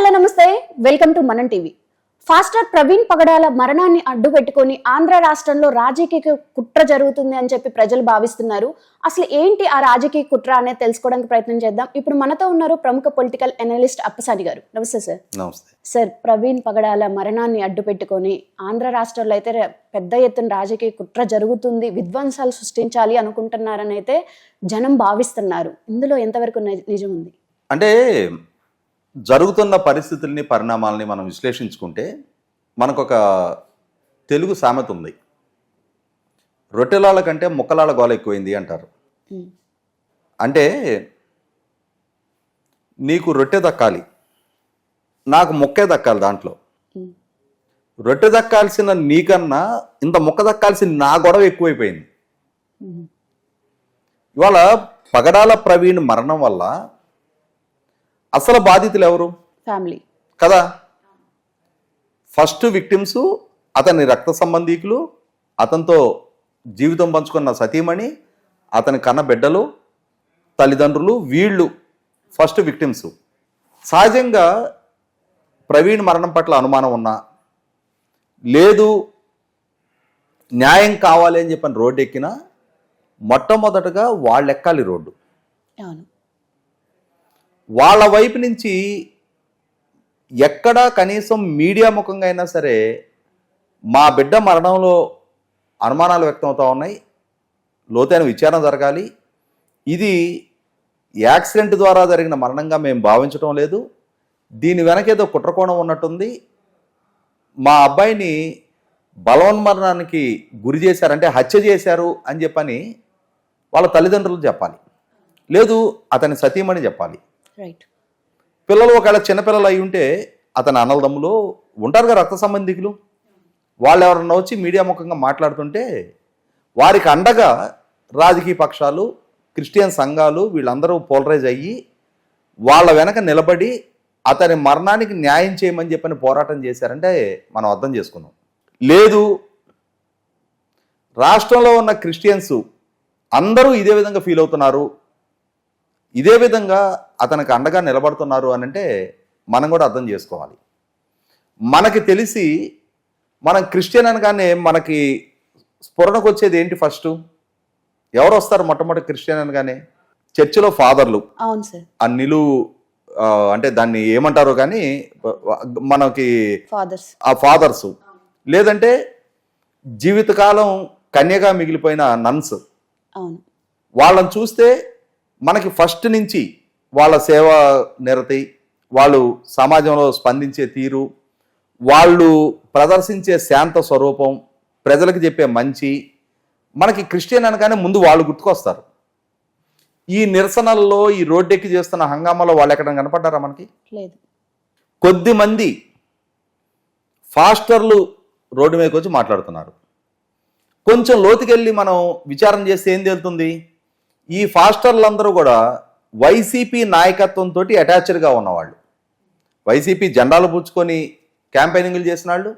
Hello namaste. Welcome to Manam TV. Pastor Praveen Pagadala మరణాన్ని అడ్డు పెట్టుకొని ఆంధ్ర రాష్ట్రంలో రాజకీయ కుట్ర జరుగుతుంది అని చెప్పి ప్రజలు భావిస్తున్నారు. అసలు ఏంటి ఆ రాజకీయ కుట్ర అనేది తెలుసుకోవడానికి ప్రయత్నం చేద్దాం. ఇప్పుడు మనతో ఉన్నారు ప్రముఖ పొలిటికల్ అనలిస్ట్ అప్పసాని గారు. నమస్తే సార్. నమస్తే. సార్ ప్రవీణ్ పగడాల మరణాన్ని అడ్డు పెట్టుకొని ఆంధ్ర రాష్ట్రంలో అయితే పెద్ద ఎత్తున రాజకీయ కుట్ర జరుగుతుంది విధ్వంసాలు సృష్టించాలి అనుకుంటున్నారని అయితే జనం భావిస్తున్నారు. ఇందులో ఎంతవరకు నిజం ఉంది? అంటే జరుగుతున్న పరిస్థితుల్ని పరిణామాలని మనం విశ్లేషించుకుంటే మనకు ఒక తెలుగు సామెత ఉంది. రొట్టెలాల కంటే ముక్కలాల గోల ఎక్కువైంది అంటారు. అంటే నీకు రొట్టె దక్కాలి నాకు ముక్కే దక్కాలి దాంట్లో. రొట్టె దక్కాల్సిన నీకన్నా ఇంత ముక్క దక్కాల్సిన నా గొడవ ఎక్కువైపోయింది. ఇవాళ పగడాల ప్రవీణ్ మరణం వల్ల అసలు బాధితులు ఎవరు? ఫ్యామిలీ కదా? ఫస్ట్ విక్టిమ్స్ అతని రక్త సంబంధీకులు అతనితో జీవితం పంచుకున్న సతీమణి అతని కన్న బిడ్డలు తల్లిదండ్రులు వీళ్ళు ఫస్ట్ విక్టిమ్స్ సహజంగా ప్రవీణ్ మరణం పట్ల అనుమానం ఉన్నా లేదు న్యాయం కావాలి అని చెప్పని రోడ్డు ఎక్కినా మొట్టమొదటగా వాళ్ళు ఎక్కాలి రోడ్డు. అవును. వాళ్ళ వైపు నుంచి ఎక్కడా కనీసం మీడియా ముఖంగా అయినా సరే మా బిడ్డ మరణంలో అనుమానాలు వ్యక్తం ఉన్నాయి. లోతైన విచారణ జరగాలి. ఇది యాక్సిడెంట్ ద్వారా జరిగిన మరణంగా మేము భావించడం లేదు. దీని వెనకేదో కుట్రకోణం ఉన్నట్టుంది. మా అబ్బాయిని బలవన్మరణానికి గురి చేశారంటే హత్య చేశారు అని చెప్పని వాళ్ళ తల్లిదండ్రులు చెప్పాలి. లేదు అతని సతీమణి చెప్పాలి. రైట్ పిల్లలు ఒకవేళ చిన్నపిల్లలు అయి ఉంటే అతని అనలదమ్ములు ఉంటారు కదా రక్త సంబంధికులు. వాళ్ళు ఎవరన్నా వచ్చి మీడియా ముఖంగా మాట్లాడుతుంటే వారికి అండగా రాజకీయ పక్షాలు క్రిస్టియన్ సంఘాలు వీళ్ళందరూ పోలరైజ్ అయ్యి వాళ్ళ వెనక నిలబడి అతని మరణానికి న్యాయం చేయమని చెప్పని పోరాటం చేశారంటే మనం అర్థం చేసుకుందాం లేదు రాష్ట్రంలో ఉన్న క్రిస్టియన్స్ అందరూ ఇదే విధంగా ఫీల్ అవుతున్నారు. ఇదే విధంగా అతనికి అండగా నిలబడుతున్నారు అని అంటే మనం కూడా అర్థం చేసుకోవాలి. మనకి తెలిసి మనం క్రిస్టియన్ అనగానే మనకి స్ఫురణకు వచ్చేది ఏంటి ఫస్ట్? ఎవరు వస్తారు మొట్టమొదటి క్రిస్టియన్ అనగానే? చర్చిలో ఫాదర్లు. అవును సార్. ఆ నిలువు ఆ, అంటే దాన్ని ఏమంటారో కానీ మనకి ఫాదర్స్. ఆ ఫాదర్స్. లేదంటే జీవితకాలం కన్యగా మిగిలిపోయిన నన్స్. అవును. వాళ్ళని చూస్తే మనకి ఫస్ట్ నుంచి వాళ్ళ సేవ నిరతి వాళ్ళు సమాజంలో స్పందించే తీరు వాళ్ళు ప్రదర్శించే శాంత స్వరూపం ప్రజలకు చెప్పే మంచి మనకి క్రిస్టియన్ అనగానే ముందు వాళ్ళు గుర్తుకొస్తారు. ఈ నిరసనల్లో ఈ రోడ్డెక్కి చేస్తున్న హంగామాలో వాళ్ళు ఎక్కడ కనపడ్డారా మనకి? లేదు. కొద్ది మంది ఫాస్టర్లు రోడ్డు మీదకి వచ్చి మాట్లాడుతున్నారు. కొంచెం లోతుకెళ్ళి మనం విచారణ చేస్తే ఏం తేలుతుంది? ఈ ఫాస్టర్లందరూ కూడా వైసీపీ నాయకత్వంతో అటాచ్డ్గా ఉన్నవాళ్ళు. వైసీపీ జెండాలు పుచ్చుకొని క్యాంపెయినింగ్లు చేసిన వాళ్ళు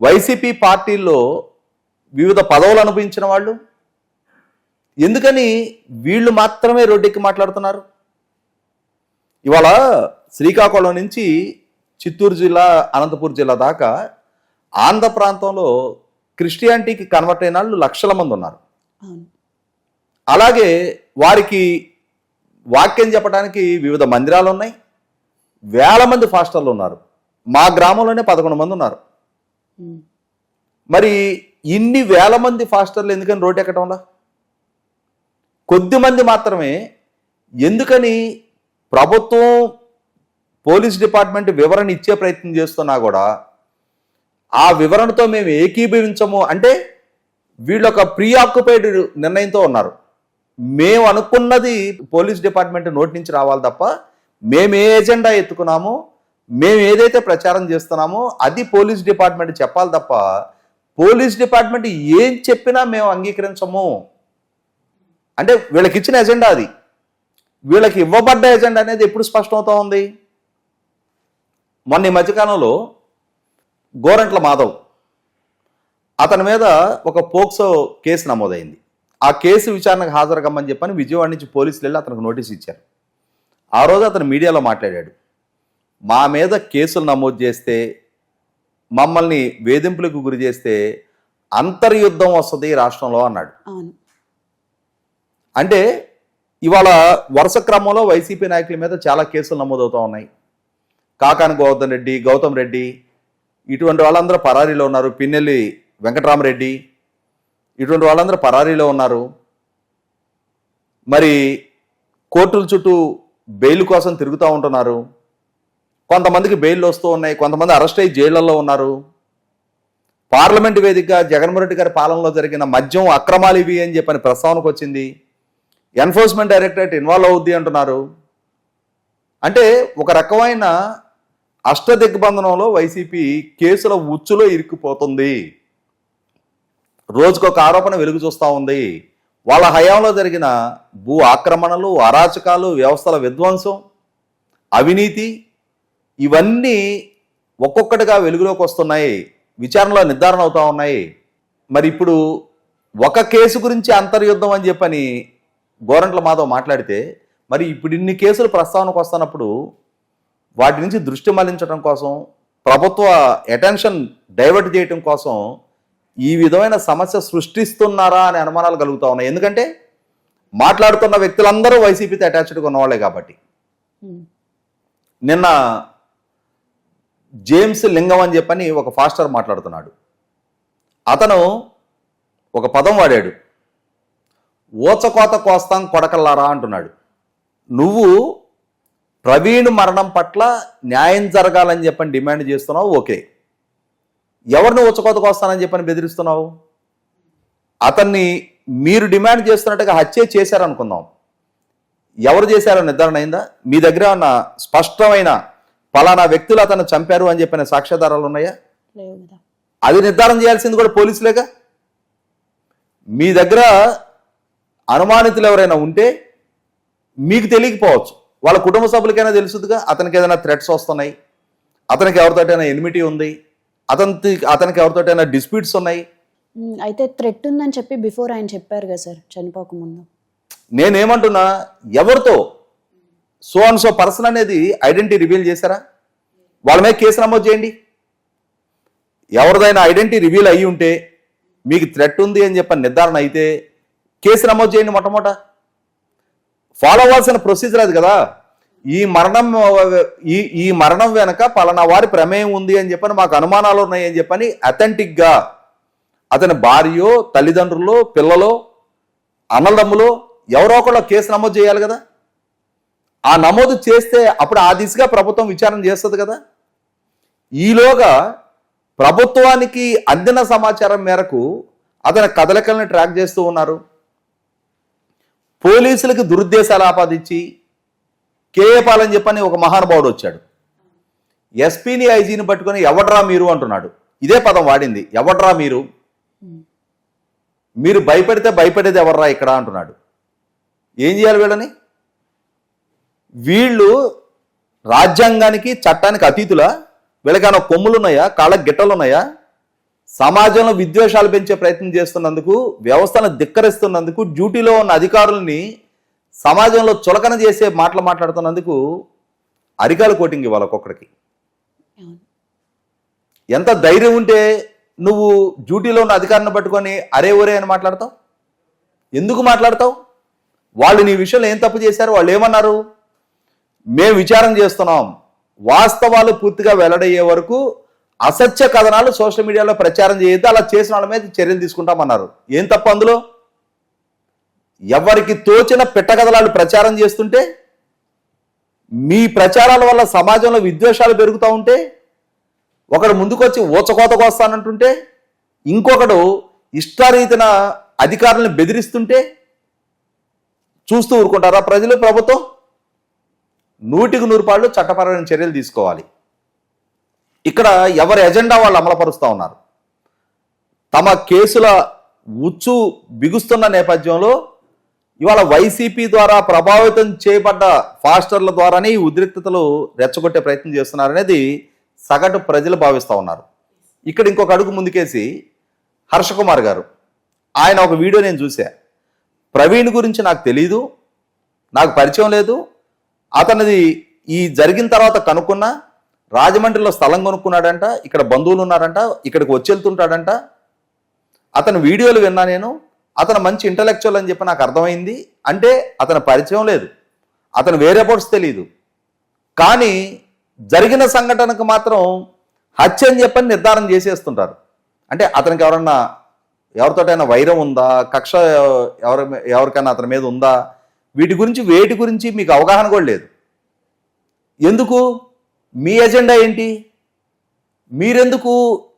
వైసీపీ పార్టీల్లో వివిధ పదవులు అనుభవించిన వాళ్ళు. ఎందుకని వీళ్ళు మాత్రమే రోడ్డెక్కి మాట్లాడుతున్నారు? ఇవాళ శ్రీకాకుళం నుంచి చిత్తూరు జిల్లా అనంతపూర్ జిల్లా దాకా ఆంధ్ర ప్రాంతంలో క్రిస్టియానిటీకి కన్వర్ట్ అయిన వాళ్ళు లక్షల మంది ఉన్నారు. అలాగే వారికి వాక్యం చెప్పడానికి వివిధ మందిరాలు ఉన్నాయి. వేల మంది ఫాస్టర్లు ఉన్నారు. మా గ్రామంలోనే పదకొండు మంది ఉన్నారు. మరి ఇన్ని వేల మంది ఫాస్టర్లు ఎందుకని రోడ్డు ఎక్కడంలా కొద్ది మంది మాత్రమే ఎందుకని ప్రభుత్వం పోలీస్ డిపార్ట్మెంట్ వివరణ ఇచ్చే ప్రయత్నం చేస్తున్నా కూడా ఆ వివరణతో మేము ఏకీభవించము అంటే వీళ్ళు ఒక ప్రీ ఆక్యుపైడ్ నిర్ణయంతో ఉన్నారు. మేము అనుకున్నది పోలీస్ డిపార్ట్మెంట్ నోటి నుంచి రావాలి తప్ప మేము ఏ ఎజెండా ఎత్తుకున్నామో మేము ఏదైతే ప్రచారం చేస్తున్నామో అది పోలీస్ డిపార్ట్మెంట్ చెప్పాలి తప్ప పోలీస్ డిపార్ట్మెంట్ ఏం చెప్పినా మేము అంగీకరించము. అంటే వీళ్ళకి ఇచ్చిన ఎజెండా అది. వీళ్ళకి ఇవ్వబడ్డ ఎజెండా అనేది ఎప్పుడు స్పష్టమవుతా ఉంది? మొన్న ఈ మధ్యకాలంలో గోరంట్ల మాధవ్ అతని మీద ఒక పోక్సో కేసు నమోదైంది. ఆ కేసు విచారణకు హాజరు కమ్మని చెప్పని విజయవాడ నుంచి పోలీసులు వెళ్ళి అతనికి నోటీస్ ఇచ్చారు. ఆ రోజు అతను మీడియాలో మాట్లాడాడు. మా మీద కేసులు నమోదు చేస్తే మమ్మల్ని వేధింపులకు గురి చేస్తే అంతర్యుద్ధం వస్తుంది రాష్ట్రంలో అన్నాడు. అంటే ఇవాళ వరుస క్రమంలో వైసీపీ నాయకుల మీద చాలా కేసులు నమోదవుతూ ఉన్నాయి. కాకాని గోవర్ధన్ రెడ్డి గౌతమ్ రెడ్డి ఇటువంటి వాళ్ళందరూ పరారీలో ఉన్నారు. పిన్నెల్లి వెంకటరామరెడ్డి ఇటువంటి వాళ్ళందరూ పరారీలో ఉన్నారు. మరి కోర్టుల చుట్టూ బెయిల్ కోసం తిరుగుతూ ఉంటున్నారు. కొంతమందికి బెయిల్ వస్తూ ఉన్నాయి. కొంతమంది అరెస్ట్ అయ్యి జైళ్ళలో ఉన్నారు. పార్లమెంట్ వేదికగా జగన్మోహన్ రెడ్డి గారి పాలనలో జరిగిన మద్యం అక్రమాలు ఇవి అని చెప్పని ప్రస్తావనకు వచ్చింది. ఎన్ఫోర్స్మెంట్ డైరెక్టరేట్ ఇన్వాల్వ్ అవుద్ది అంటున్నారు. అంటే ఒక రకమైన అష్టదిగ్బంధనంలో వైసీపీ కేసుల ఉచ్చులో ఇరుక్కుపోతుంది. రోజుకొక ఆరోపణ వెలుగు చూస్తూ ఉంది. వాళ్ళ హయాంలో జరిగిన భూ ఆక్రమణలు అరాచకాలు వ్యవస్థల విధ్వంసం అవినీతి ఇవన్నీ ఒక్కొక్కటిగా వెలుగులోకి వస్తున్నాయి. విచారణలో నిర్ధారణ అవుతా ఉన్నాయి. మరి ఇప్పుడు ఒక కేసు గురించి అంతర్యుద్ధం అని చెప్పని గోరంట్ల మాధవ్ మాట్లాడితే మరి ఇప్పుడు ఇన్ని కేసులు ప్రస్తావనకు వస్తున్నప్పుడు వాటి నుంచి దృష్టి మళ్ళించడం కోసం ప్రభుత్వ అటెన్షన్ డైవర్ట్ చేయటం కోసం ఈ విధమైన సమస్య సృష్టిస్తున్నారా అనే అనుమానాలు కలుగుతా ఉన్నాయి. ఎందుకంటే మాట్లాడుతున్న వ్యక్తులందరూ వైసీపీతో అటాచ్డ్గా ఉన్నవాళ్ళే కాబట్టి. నిన్న జేమ్స్ లింగం అని చెప్పని ఒక ఫాస్టర్ మాట్లాడుతున్నాడు. అతను ఒక పదం వాడాడు. ఓచకోత కోస్తాం కొడకల్లారా అంటున్నాడు. నువ్వు ప్రవీణ్ మరణం పట్ల న్యాయం జరగాలని చెప్పని డిమాండ్ చేస్తున్నావు? ఓకే. ఎవరిని ఉచ్చకోత కోస్తానని చెప్పని బెదిరిస్తున్నావు? అతన్ని మీరు డిమాండ్ చేస్తున్నట్టుగా హత్య చేశారనుకుందాం. ఎవరు చేశారో నిర్ధారణ అయిందా? మీ దగ్గర ఉన్న స్పష్టమైన పలానా వ్యక్తులు అతను చంపారు అని చెప్పిన సాక్ష్యాధారాలు ఉన్నాయా? అది నిర్ధారణ చేయాల్సింది కూడా పోలీసులేగా? మీ దగ్గర అనుమానితులు ఎవరైనా ఉంటే మీకు తెలియకపోవచ్చు. వాళ్ళ కుటుంబ సభ్యులకైనా తెలుసుదిగా అతనికి ఏదైనా థ్రెట్స్ వస్తున్నాయి. అతనికి ఎవరితోటైనా ఎనిమిటీ ఉంది. అతనికి అతనికి ఎవరితోటైనా డిస్ప్యూట్స్ ఉన్నాయి? అయితే థ్రెట్ ఉందని చెప్పి బిఫోర్ ఆయన చెప్పారు కదా సార్ చనిపోకముందు నేనేమంటున్నా ఎవరితో? సో అండ్ సో పర్సన్ అనేది ఐడెంటిటీ రివీల్ చేశారా? వాళ్ళ మీద కేసు నమోదు చేయండి. ఎవరిదైనా ఐడెంటిటీ రివీల్ అయ్యి ఉంటే మీకు థ్రెట్ ఉంది అని చెప్పని నిర్ధారణ అయితే కేసు నమోదు చేయండి మొట్టమొదట. ఫాలో అవ్వాల్సిన ప్రొసీజర్ అది కదా. ఈ మరణం ఈ ఈ మరణం వెనక పలానా వారి ప్రమేయం ఉంది అని చెప్పని మాకు అనుమానాలు ఉన్నాయని అని చెప్పని అథెంటిక్గా అతని భార్యో తల్లిదండ్రులు పిల్లలు అన్నదమ్ములు ఎవరో ఒకళ్ళు కేసు నమోదు చేయాలి కదా? ఆ నమోదు చేస్తే అప్పుడు ఆ దిశగా ప్రభుత్వం విచారణ చేస్తుంది కదా? ఈలోగా ప్రభుత్వానికి అందిన సమాచారం మేరకు అతని కదలికలను ట్రాక్ చేస్తూ ఉన్నారు. పోలీసులకు దురుద్దేశాలు ఆపాదించి కేఏ అని చెప్పని ఒక మహానుభావుడు వచ్చాడు. ఎస్పీని ఐజీని పట్టుకొని ఎవడ్రా మీరు అంటున్నాడు. ఇదే పదం వాడింది. ఎవడ్రా మీరు? మీరు భయపెడితే భయపడేది ఎవర్రా ఇక్కడ అంటున్నాడు. ఏం చేయాలి వీళ్ళని? వీళ్ళు రాజ్యాంగానికి చట్టానికి అతీతులా? వీళ్ళకైనా కొమ్ములు ఉన్నాయా కాళ్ళకి గిట్టలు ఉన్నాయా సమాజంలో విద్వేషాలు పెంచే ప్రయత్నం చేస్తున్నందుకు వ్యవస్థను ధిక్కరిస్తున్నందుకు డ్యూటీలో ఉన్న అధికారుల్ని సమాజంలో చులకన చేసే మాటలు మాట్లాడుతున్నందుకు అరికాలు కోటింగ్ ఇవ్వాలి ఒక్కొక్కడికి. ఎంత ధైర్యం ఉంటే నువ్వు డ్యూటీలో ఉన్న అధికారిని పట్టుకొని అరే ఒరే అని మాట్లాడతావు? ఎందుకు మాట్లాడతావు? వాళ్ళు నీ విషయంలో ఏం తప్పు చేశారు? వాళ్ళు ఏమన్నారు? మేము విచారం చేస్తున్నాం. వాస్తవాలు పూర్తిగా వెల్లడయ్యే వరకు అసత్య కథనాలు సోషల్ మీడియాలో ప్రచారం చేయొద్దు అలా చేసిన వాళ్ళ మీద చర్యలు తీసుకుంటామన్నారు. ఏం తప్పు అందులో? ఎవరికి తోచిన పిట్టగదలాలు ప్రచారం చేస్తుంటే మీ ప్రచారాల వల్ల సమాజంలో విద్వేషాలు పెరుగుతూ ఉంటే ఒకడు ముందుకొచ్చి ఊచకోతకు వస్తానంటుంటే ఇంకొకడు ఇష్టారీతిన అధికారులను బెదిరిస్తుంటే చూస్తూ ఊరుకుంటారా ప్రజలు ప్రభుత్వం? నూటికి నూరు పాళ్ళు చట్టపరమైన చర్యలు తీసుకోవాలి. ఇక్కడ ఎవరి ఎజెండా వాళ్ళు అమలుపరుస్తూ ఉన్నారు. తమ కేసుల ఉచ్చు బిగుస్తున్న నేపథ్యంలో ఇవాళ వైసీపీ ద్వారా ప్రభావితం చేయబడ్డ ఫాస్టర్ల ద్వారానే ఈ ఉద్రిక్తతలు రెచ్చగొట్టే ప్రయత్నం చేస్తున్నారనేది సగటు ప్రజలు భావిస్తూ ఉన్నారు. ఇక్కడ ఇంకొక అడుగు ముందుకేసి హర్షకుమార్ గారు ఆయన ఒక వీడియో నేను చూసా. ప్రవీణ్ గురించి నాకు తెలీదు నాకు పరిచయం లేదు. అతనిది ఈ జరిగిన తర్వాత కనుక్కున్నా రాజమండ్రిలో స్థలం కొనుక్కున్నాడంట ఇక్కడ బంధువులు ఉన్నారంట ఇక్కడికి వచ్చి వెళ్తుంటాడంట. అతని వీడియోలు విన్నా నేను అతను మంచి ఇంటలెక్చువల్ అని చెప్పి నాకు అర్థమైంది. అంటే అతని పరిచయం లేదు. అతను వేరే పోర్ట్స్ తెలియదు కానీ జరిగిన సంఘటనకు మాత్రం హత్య అని చెప్పని నిర్ధారణ చేసేస్తుంటారు. అంటే అతనికి ఎవరన్నా ఎవరితోటైనా వైరం ఉందా? కక్ష ఎవరి ఎవరికైనా అతని మీద ఉందా? వీటి గురించి వేటి గురించి మీకు అవగాహన కూడా లేదు. ఎందుకు? మీ ఎజెండా ఏంటి? మీరెందుకు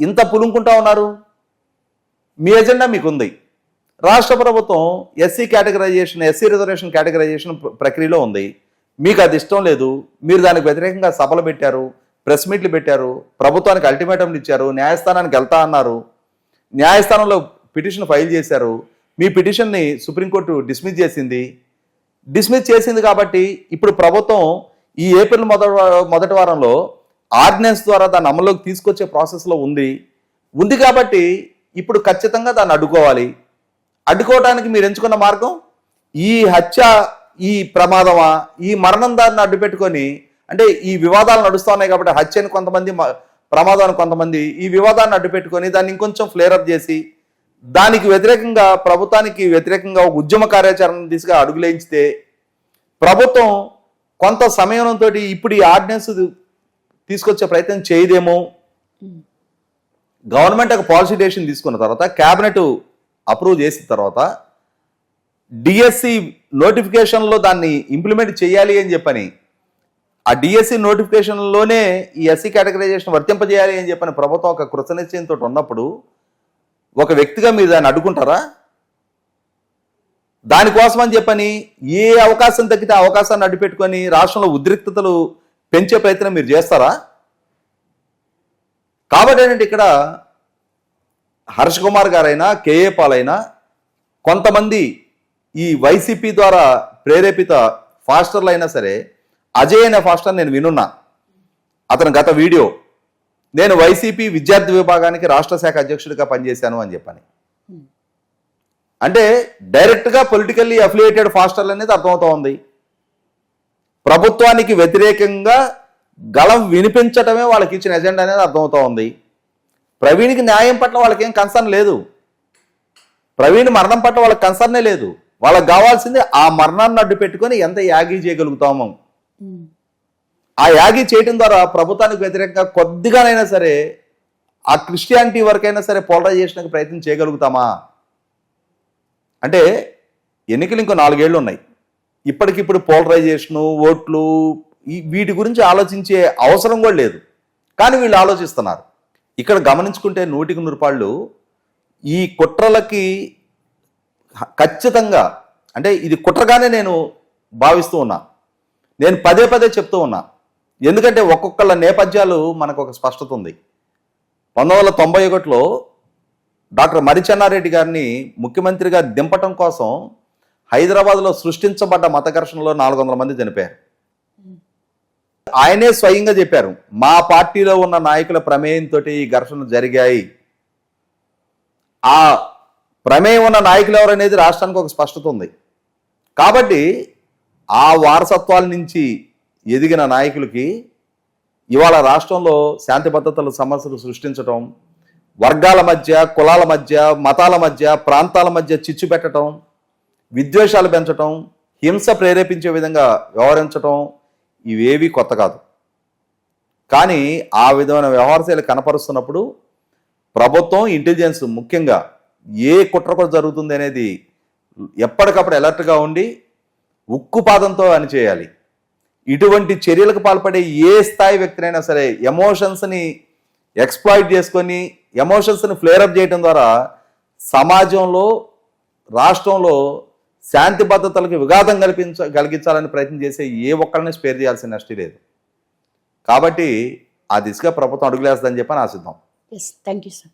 ఇంత పులుంకుంటా ఉన్నారు? మీ ఎజెండా మీకు ఉంది రాష్ట్ర ప్రభుత్వం SC categorization SC reservation categorization ప్రక్రియలో ఉంది. మీకు అది ఇష్టం లేదు మీరు దానికి వ్యతిరేకంగా సభలు పెట్టారు ప్రెస్ మీట్లు పెట్టారు ప్రభుత్వానికి అల్టిమేటంలు ఇచ్చారు న్యాయస్థానానికి వెళ్తా అన్నారు న్యాయస్థానంలో పిటిషన్ ఫైల్ చేశారు మీ పిటిషన్ని సుప్రీంకోర్టు డిస్మిస్ చేసింది. డిస్మిస్ చేసింది కాబట్టి ఇప్పుడు ప్రభుత్వం ఈ ఏప్రిల్ మొదటి మొదటి వారంలో ఆర్డినెన్స్ ద్వారా దాన్ని అమల్లోకి తీసుకొచ్చే ప్రాసెస్లో ఉంది. ఉంది కాబట్టి ఇప్పుడు ఖచ్చితంగా దాన్ని అడ్డుకోవాలి. అడ్డుకోవడానికి మీరు ఎంచుకున్న మార్గం? ఈ హత్య ఈ ప్రమాదమా? ఈ మరణం దాన్ని అడ్డు పెట్టుకొని అంటే ఈ వివాదాలు నడుస్తూ ఉన్నాయి కాబట్టి హత్యని కొంతమంది ప్రమాదాన్ని కొంతమంది ఈ వివాదాన్ని అడ్డు పెట్టుకొని దాన్ని ఇంకొంచెం ఫ్లేరప్ చేసి దానికి వ్యతిరేకంగా ప్రభుత్వానికి వ్యతిరేకంగా ఒక ఉద్యమ కార్యాచరణ దిశగా అడుగులేంచితే ప్రభుత్వం కొంత సమయంతో ఇప్పుడు ఈ ఆర్డినెన్స్ తీసుకొచ్చే ప్రయత్నం చేయదేమో? గవర్నమెంట్ ఒక పాలసీ డెసిషన్ తీసుకున్న తర్వాత క్యాబినెట్ అప్రూవ్ చేసిన తర్వాత డిఎస్సి నోటిఫికేషన్లో దాన్ని ఇంప్లిమెంట్ చేయాలి అని చెప్పని ఆ డిఎస్సి నోటిఫికేషన్లోనే ఈ ఎస్సీ కేటగరైజేషన్ వర్తింపజేయాలి అని చెప్పని ప్రభుత్వం ఒక కృతనిశ్చయంతో ఉన్నప్పుడు ఒక వ్యక్తిగా మీరు దాన్ని అడ్డుకుంటారా? దానికోసం అని చెప్పని ఏ అవకాశం తగ్గితే ఆ అవకాశాన్ని అడ్డుపెట్టుకొని రాష్ట్రంలో ఉద్రిక్తతలు పెంచే ప్రయత్నం మీరు చేస్తారా? కాబట్టి ఏంటంటే ఇక్కడ హర్ష్ కుమార్ గారైనా కేఏ పాల్ కొంతమంది ఈ వైసీపీ ద్వారా ప్రేరేపిత ఫాస్టర్లు అయినా సరే అజయ్ అనే ఫాస్టర్ నేను వినున్నా. అతను గత వీడియో నేను వైసీపీ విద్యార్థి విభాగానికి రాష్ట్ర శాఖ అధ్యక్షుడిగా పనిచేశాను అని చెప్పని. అంటే డైరెక్ట్గా పొలిటికల్లీ అఫిలియేటెడ్ ఫాస్టర్లు అనేది అర్థమవుతా ఉంది. ప్రభుత్వానికి వ్యతిరేకంగా గళం వినిపించటమే వాళ్ళకి ఇచ్చిన ఎజెండా అనేది అర్థమవుతా ఉంది. ప్రవీణ్కి న్యాయం పట్ల వాళ్ళకి ఏం కన్సర్న్ లేదు. ప్రవీణ్ మరణం పట్ల వాళ్ళకి కన్సర్నే లేదు. వాళ్ళకి కావాల్సింది ఆ మరణాన్ని అడ్డు పెట్టుకొని ఎంత యాగి చేయగలుగుతాము ఆ యాగి చేయడం ద్వారా ప్రభుత్వానికి వ్యతిరేకంగా కొద్దిగానైనా సరే ఆ క్రిస్టియానిటీ వరకైనా సరే పోలరైజేషన్కి ప్రయత్నం చేయగలుగుతామా? అంటే ఎన్నికలు ఇంకో నాలుగేళ్ళు ఉన్నాయి. ఇప్పటికిప్పుడు పోలరైజేషను ఓట్లు వీటి గురించి ఆలోచించే అవసరం కూడా లేదు. కానీ వీళ్ళు ఆలోచిస్తున్నారు. ఇక్కడ గమనించుకుంటే నూటికి నూరుపాళ్ళు ఈ కుట్రలకి ఖచ్చితంగా అంటే ఇది కుట్రగానే నేను భావిస్తూ ఉన్నా. నేను పదే పదే చెప్తూ ఉన్నా. ఎందుకంటే ఒక్కొక్కళ్ళ నేపథ్యాలు మనకు ఒక స్పష్టత ఉంది. పంతొమ్మిది వందల తొంభై ఒకటిలో డాక్టర్ మరిచెన్నారెడ్డి గారిని ముఖ్యమంత్రిగా దింపటం కోసం హైదరాబాద్లో సృష్టించబడ్డ మత ఘర్షణలో నాలుగు వందల మంది చనిపోయారు. ఆయనే స్వయంగా చెప్పారు మా పార్టీలో ఉన్న నాయకుల ప్రమేయంతో ఈ ఘర్షణలు జరిగాయి. ఆ ప్రమేయం ఉన్న నాయకులు ఎవరనేది రాష్ట్రానికి ఒక స్పష్టత ఉంది. కాబట్టి ఆ వారసత్వాల నుంచి ఎదిగిన నాయకులకి ఇవాళ రాష్ట్రంలో శాంతి భద్రతల సమస్యలు సృష్టించటం వర్గాల మధ్య కులాల మధ్య మతాల మధ్య ప్రాంతాల మధ్య చిచ్చు పెట్టడం విద్వేషాలు పెంచటం హింస ప్రేరేపించే విధంగా వ్యవహరించటం ఇవేవి కొత్త కాదు. కానీ ఆ విధమైన వ్యవహారశైలి కనపరుస్తున్నప్పుడు ప్రభుత్వం ఇంటెలిజెన్స్ ముఖ్యంగా ఏ కుట్ర కూడా జరుగుతుంది అనేది ఎప్పటికప్పుడు అలర్ట్గా ఉండి ఉక్కుపాదంతో అని చేయాలి. ఇటువంటి చర్యలకు పాల్పడే ఏ స్థాయి వ్యక్తినైనా సరే ఎమోషన్స్ని ఎక్స్ప్లాయిట్ చేసుకొని ఎమోషన్స్ని ఫ్లేరప్ చేయడం ద్వారా సమాజంలో రాష్ట్రంలో శాంతి భద్రతలకు విఘాతం కల్పించ కలిగించాలని ప్రయత్నం చేసే ఏ ఒక్కరిని స్పేర్ చేయాల్సిన నష్టం లేదు. కాబట్టి ఆ దిశగా ప్రభుత్వం అడుగులేస్తుందని చెప్పని ఆశిద్దాం. Thank you sir